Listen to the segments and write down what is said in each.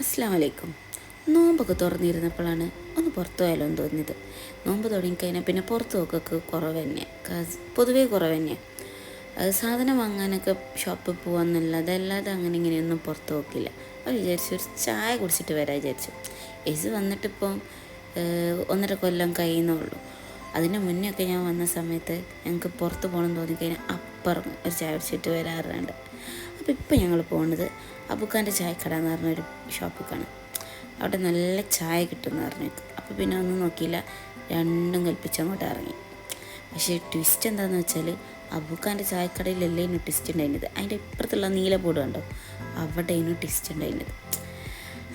അസ്സാം വലൈക്കും നോമ്പൊക്കെ തുറന്നിരുന്നപ്പോഴാണ് ഒന്ന് പുറത്തു പോയാലോ എന്ന് തോന്നിയത്. നോമ്പ് തുടങ്ങിക്കഴിഞ്ഞാൽ പിന്നെ പുറത്ത് പോക്കൊക്കെ കുറവ് തന്നെയാണ് പൊതുവേ കുറവ് തന്നെയാണ് അത് സാധനം വാങ്ങാനൊക്കെ ഷോപ്പിൽ പോകാമെന്നല്ലാതെ അല്ലാതെ അങ്ങനെ ഇങ്ങനെയൊന്നും പുറത്ത് പോക്കില്ല. അപ്പോൾ വിചാരിച്ചു ഒരു ചായ കുടിച്ചിട്ട് വരാൻ വിചാരിച്ചു. എസ് വന്നിട്ടിപ്പം ഒന്നര കൊല്ലം കഴിയുന്നുള്ളൂ അതിന് മുന്നേ ഒക്കെ ഞാൻ വന്ന സമയത്ത് ഞങ്ങൾക്ക് പുറത്ത് പോകണം തോന്നിക്കഴിഞ്ഞാൽ അപ്പുറം ഒരു ചായ കുടിച്ചിട്ട് വരാറുണ്ട്. അപ്പോൾ ഇപ്പം ഞങ്ങൾ പോകുന്നത് അബുക്കാന്റെ ചായക്കട എന്ന് പറഞ്ഞൊരു ഷോപ്പിക്കാണ്. അവിടെ നല്ല ചായ കിട്ടുമെന്ന് പറഞ്ഞു അപ്പോൾ പിന്നെ ഒന്നും നോക്കിയില്ല. രണ്ടും കൽപ്പിച്ച് അങ്ങോട്ട് ഇറങ്ങി. പക്ഷേ ട്വിസ്റ്റ് എന്താണെന്ന് വെച്ചാൽ അബുക്കാന്റെ ചായക്കടയിലല്ലേ ഇനി ട്വിസ്റ്റ് ഉണ്ടായിരുന്നത്? അതിന്റെ ഇപ്പുറത്തുള്ള നീല ബോർഡ് കണ്ടോ? ഇനി ട്വിസ്റ്റ് ഉണ്ടായിരുന്നത്.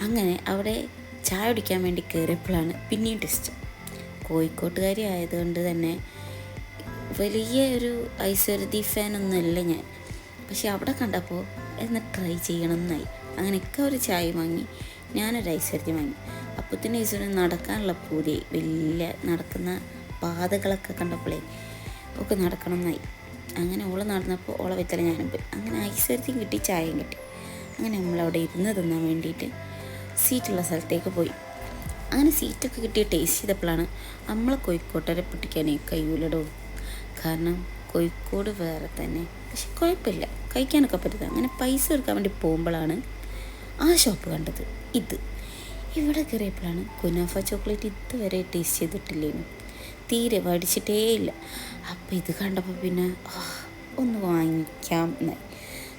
അങ്ങനെ അവിടെ ചായ കുടിക്കാൻ വേണ്ടി കയറിയപ്പോഴാണ് പിന്നെയും ട്വിസ്റ്റ് കോഴിക്കോട്ടുകാരി ആയതുകൊണ്ട് തന്നെ വലിയ ഒരു ഐശ്വര്യതി ഫാനൊന്നുമല്ല ഞാൻ. പക്ഷെ അവിടെ കണ്ടപ്പോൾ എന്ന് ട്രൈ ചെയ്യണം എന്നായി അങ്ങനെയൊക്കെ ഒരു ചായ വാങ്ങി. ഞാനൊരു ഐശ്വര്യം വാങ്ങി. അപ്പത്തിന് ഐശ്വര്യം നടക്കാനുള്ള പൂരി വലിയ നടക്കുന്ന പാതകളൊക്കെ കണ്ടപ്പോഴേ ഒക്കെ നടക്കണം എന്നായി അങ്ങനെ ഓൾ നടന്നപ്പോൾ ഓളെ വെച്ചാൽ ഞാനും പോയി. അങ്ങനെ ഐശ്വര്യത്തിയും കിട്ടി ചായയും കിട്ടി. അങ്ങനെ നമ്മളവിടെ ഇരുന്ന് തിന്നാൻ വേണ്ടിയിട്ട് സീറ്റുള്ള സ്ഥലത്തേക്ക് പോയി. അങ്ങനെ സീറ്റൊക്കെ കിട്ടി ടേസ്റ്റ് ചെയ്തപ്പോഴാണ് നമ്മളെ കോഴിക്കോട്ടരെ പൊട്ടിക്കാനേ കഴിയൂലടോ കാരണം കോഴിക്കോട് വേറെ തന്നെ. പക്ഷെ കുഴപ്പമില്ല. കഴിക്കാനൊക്കെ പറ്റുന്നത് അങ്ങനെ പൈസ എടുക്കാൻ വേണ്ടി പോകുമ്പോഴാണ് ആ ഷോപ്പ് കണ്ടത്. ഇത്. ഇവിടെ കയറിയപ്പോഴാണ് കുനാഫ ചോക്ലേറ്റ് ഇതുവരെ ടേസ്റ്റ് ചെയ്തിട്ടില്ലേനു. തീരെ വടിച്ചിട്ടേ ഇല്ല. അപ്പം ഇത് കണ്ടപ്പോൾ പിന്നെ ഒന്ന് വാങ്ങിക്കാം എന്നായി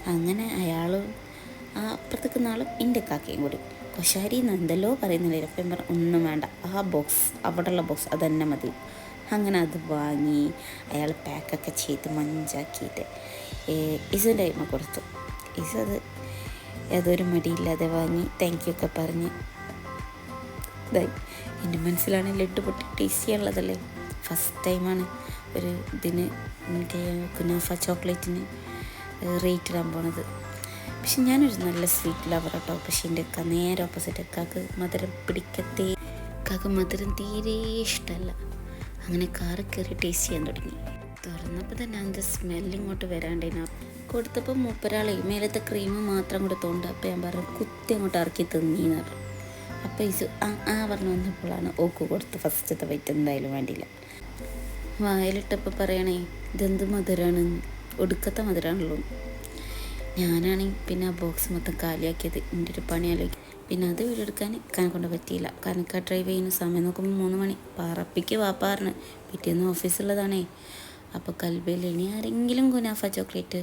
അങ്ങനെ അയാൾ ആ അപ്പുറത്തേക്ക് നാളും എന്റെ കാക്കയും കൂടി. കൊശാരി എന്ന് എന്തെല്ലോ പറയുന്നില്ല അപ്പം ഒന്നും വേണ്ട. ആ ബോക്സ് അവിടെയുള്ള ബോക്സ് അത് തന്നെ മതി. അങ്ങനെ അത് വാങ്ങി അയാൾ പാക്കൊക്കെ ചെയ്ത് മഞ്ചാക്കിയിട്ട്. ഇസുന്റെ കൈമ കൊടുത്തു. ഇസു അത് യാതൊരു മടിയില്ലാതെ വാങ്ങി താങ്ക് യു ഒക്കെ പറഞ്ഞ്. ഇതായി എന്റെ മനസ്സിലാണ് ലഡ്ഡു പൊട്ടി ടേസ്റ്റ് ചെയ്യാനുള്ളതല്ലേ ഫസ്റ്റ് ടൈമാണ് ഒരു ഇതിന് മറ്റേ കുനാഫ ചോക്ലേറ്റിന് റേറ്റ് ഇടാൻ പോണത്. പക്ഷെ ഞാനൊരു നല്ല സ്വീറ്റ് ലവർ കേട്ടോ പക്ഷെ എന്റെ നേരെ ഓപ്പോസിറ്റ് കാക്ക് മധുരം പിടിക്കത്തേ കാക്ക് മധുരം തീരെ ഇഷ്ടമല്ല അങ്ങനെ കാറ് കയറി ടേസ്റ്റ് ചെയ്യാൻ തുടങ്ങി. തുറന്നപ്പോൾ തന്നെ അതിന്റെ സ്മെല്ല് ഇങ്ങോട്ട് കൊടുത്തപ്പോൾ മൂപ്പരാളെ മേലത്തെ ക്രീം മാത്രം കൊടുത്തോണ്ട് തോണ്ട അപ്പോൾ ഞാൻ പറഞ്ഞു കുത്തി അങ്ങോട്ട് ഇറക്കി തിന്നീന്ന് പറഞ്ഞു. അപ്പോൾ ഈസു ആ ആ പറഞ്ഞു വന്നപ്പോഴാണ് ഓക്ക് കൊടുത്ത് ഫസ്റ്റത്തെ വൈറ്റ് എന്തായാലും വേണ്ടിയില്ല വായിലിട്ടപ്പോൾ പറയണേ ഇതെന്ത് മധുരമാണ് ഒടുക്കത്തെ മധുരമാണല്ലോ ഞാനാണെങ്കിൽ പിന്നെ ആ ബോക്സ് മൊത്തം കാലിയാക്കിയത്. എന്റെ ഒരു പണിയാലേക്ക് പിന്നെ അത് വീടെടുക്കാൻ എടുക്കാൻ കനക്കൊണ്ട് പറ്റിയില്ല. കനക്ക ഡ്രൈവ് ചെയ്യുന്ന സമയം നോക്കുമ്പോൾ മൂന്ന് മണി. പറപ്പിക്ക് വാപ്പാറിന് പിറ്റേന്ന് ഓഫീസുള്ളതാണേ അപ്പോൾ കൽബയിൽ ഇനി ആരെങ്കിലും ഗുനാഫ ചോക്ലേറ്റ്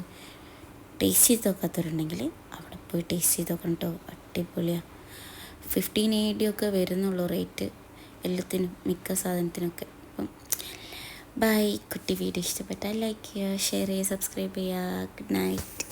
ടേസ്റ്റ് ചെയ്ത് നോക്കാത്തവരുണ്ടെങ്കിൽ അവിടെ പോയി ടേസ്റ്റ് ചെയ്ത് നോക്കണം കേട്ടോ അടിപൊളിയാണ് ഫിഫ്റ്റീൻ എ ഡി ഒക്കെ വരുന്നുള്ളൂ റേറ്റ് എല്ലാത്തിനും മിക്ക സാധനത്തിനൊക്കെ. അപ്പം ബൈ കുട്ടി വീഡിയോ ഇഷ്ടപ്പെട്ടാൽ ലൈക്ക് ചെയ്യുക ഷെയർ ചെയ്യുക സബ്സ്ക്രൈബ് ചെയ്യുക. Good night